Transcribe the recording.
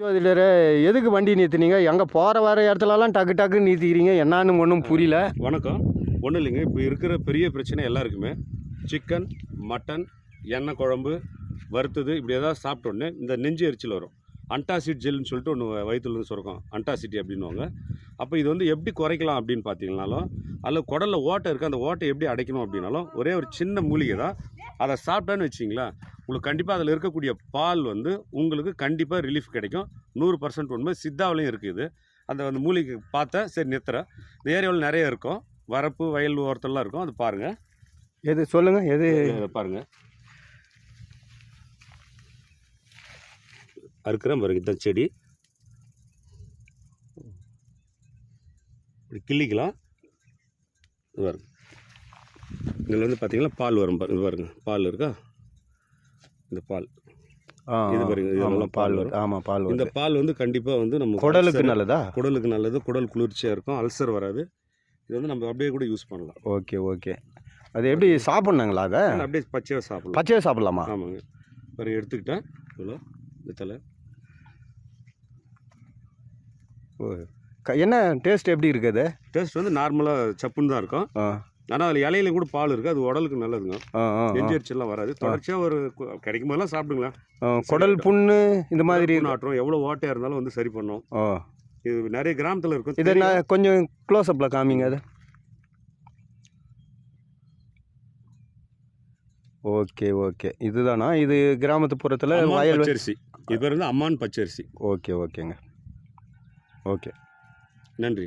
ஜோதிடரே எதுக்கு வண்டி நிறுத்துனீங்க? எங்கே போகிற வர இடத்துலலாம் டக்கு டக்குன்னு நிறுத்திக்கிறீங்க. என்னான்னு ஒன்றும் புரியல. வணக்கம். ஒன்றும் இல்லைங்க. இப்போ இருக்கிற பெரிய பிரச்சனை எல்லாருக்குமே. சிக்கன் மட்டன் எண்ணெய் குழம்பு வறுத்தது இப்படி ஏதாவது சாப்பிட்டோன்னே இந்த நெஞ்சு எரிச்சல் வரும். அன்டாசிட் ஜெல்னு சொல்லிட்டு ஒன்று வயிற்றுலேருந்து சுரக்கும். அன்டாசிட்டி அப்படின்னுவாங்க. அப்போ இது வந்து எப்படி குறைக்கலாம் அப்படின்னு பார்த்தீங்கனாலும் அதில் குடலில் ஓட்டை இருக்குது அந்த ஓட்டை எப்படி அடைக்கணும் அப்படின்னாலும் ஒரே ஒரு சின்ன மூலிகை தான். அதை சாப்பிட்டான்னு வச்சிங்களேன் உங்களுக்கு கண்டிப்பாக அதில் இருக்கக்கூடிய பால் வந்து உங்களுக்கு கண்டிப்பாக ரிலீஃப் கிடைக்கும். நூறு பர்சன்ட் உண்மை. சித்தாவிலையும் இருக்குது அந்த அந்த மூலிகை பார்த்தா சரி நிறுத்துறேன் இந்த ஏரியாவில் நிறைய இருக்கும். வரப்பு வயல் ஓரத்தெல்லாம் இருக்கும். அது பாருங்கள் எது சொல்லுங்கள் எது? இதை பாருங்க. அறுக்கிறேன் பாருங்க இதுதான் செடி. இப்படி கிள்ளிக்கலாம். இது பாருங்க. இதில் வந்து பார்த்தீங்கன்னா பால் வரும். பாருங்க இது பாருங்க. பால் இருக்கா? இந்த பால். ஆ இது பாருங்க, பால் வருது ஆமாம் பால் இந்த பால் வந்து கண்டிப்பாக வந்து நம்ம குடலுக்கு நல்லதா? குடலுக்கு நல்லது குடல் குளிர்ச்சியாக இருக்கும் அல்சர் வராது. இது வந்து நம்ம அப்படியே கூட யூஸ் பண்ணலாம். Okay okay. அது எப்படி சாப்பிட்ணுங்களா அதை? அப்படியே பச்சையாக சாப்பிடலாம். பச்சையாக சாப்பிட்லாமா? ஆமாங்க. பாரு எடுத்துக்கிட்டேன். இவ்வளோ இந்த தலை. ஓ க- என்ன டேஸ்ட் எப்படி இருக்குது டேஸ்ட் வந்து நார்மலாக சப்புன்னு தான் இருக்கும். ஆ. ஆனால் அதில் இலையில கூட பால் இருக்குது அது உடலுக்கு நல்லதுங்க. நெஞ்சரிச்சல்லாம் வராது. தொடர்ச்சியாக ஒரு கிடைக்கும் போதெல்லாம் சாப்பிடுங்களேன் குடல் புண்ணு இந்த மாதிரி. ஆட்டுறோம். எவ்வளோ ஓட்டையாக இருந்தாலும் வந்து சரி பண்ணும். இது நிறைய கிராமத்தில் இருக்கும். இதை நான் கொஞ்சம் க்ளோஸ்அப்பில் காமிங்க அது. Okay okay. இதுதானா? இது கிராமத்துப்புறத்தில் வயல் பச்சரிசி. இது பேர் வந்து அம்மான் பச்சரிசி. ஓகே ஓகேங்க. ஓகே. நன்றி